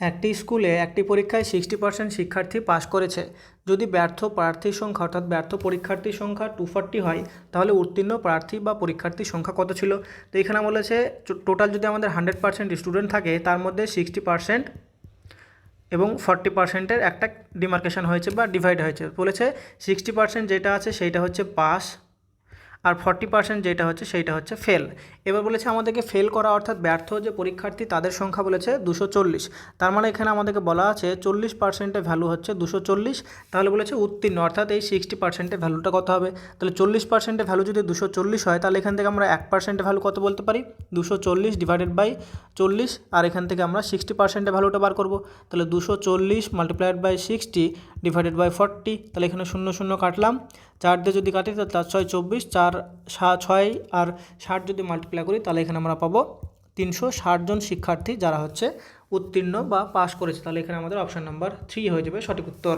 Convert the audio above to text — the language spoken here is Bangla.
একটি স্কুলে একটি পরীক্ষায় সিক্সটি পার্সেন্ট শিক্ষার্থী পাশ করেছে। যদি ব্যর্থ প্রার্থীর সংখ্যা অর্থাৎ ব্যর্থ পরীক্ষার্থীর সংখ্যা টু ফর্টি হয়, তাহলে উত্তীর্ণ প্রার্থী বা পরীক্ষার্থীর সংখ্যা কত ছিল? তো এখানে বলেছে টোটাল যদি আমাদের হান্ড্রেড পার্সেন্ট স্টুডেন্ট থাকে, তার মধ্যে সিক্সটি পার্সেন্ট এবং ফর্টি পার্সেন্টের একটা ডিমার্কেশন হয়েছে বা ডিভাইড হয়েছে। বলেছে সিক্সটি পার্সেন্ট যেটা আছে সেইটা হচ্ছে পাস আর ফর্টি পার্সেন্ট যেটা হচ্ছে সেইটা হচ্ছে ফেল এবার বলেছে আমাদেরকে ফেল করা অর্থাৎ ব্যর্থ যে পরীক্ষার্থী তাদের সংখ্যা বলেছে দুশো চল্লিশ। তার মানে এখানে আমাদেরকে বলা আছে চল্লিশ পার্সেন্টের ভ্যালু হচ্ছে দুশো চল্লিশ। তাহলে বলেছে উত্তীর্ণ, অর্থাৎ এই সিক্সটি পার্সেন্টের ভ্যালুটা কত হবে? তাহলে চল্লিশ পার্সেন্টের ভ্যালু যদি দুশো চল্লিশ হয়, তাহলে এখান থেকে আমরা এক পার্সেন্টের ভ্যালু কত বলতে পারি? দুশো চল্লিশ ডিভাইডেড বাই চল্লিশ আর এখান থেকে আমরা সিক্সটি পার্সেন্টের ভ্যালুটা বার করব। তাহলে দুশো চল্লিশ multiplied by sixty divided by forty তাহলে এখানে শূন্য শূন্য কাটলাম। চার দিয়ে যদি কাটি, তাহলে চার ছয় চব্বিশ, চার ছয় আর ষাট যদি মাল্টিপ্লাই করি, তাহলে এখানে আমরা পাবো তিনশো ষাট জন শিক্ষার্থী যারা হচ্ছে উত্তীর্ণ বা পাস করেছে। তাহলে এখানে আমাদের অপশান নাম্বার থ্রি হয়ে যাবে সঠিক উত্তর।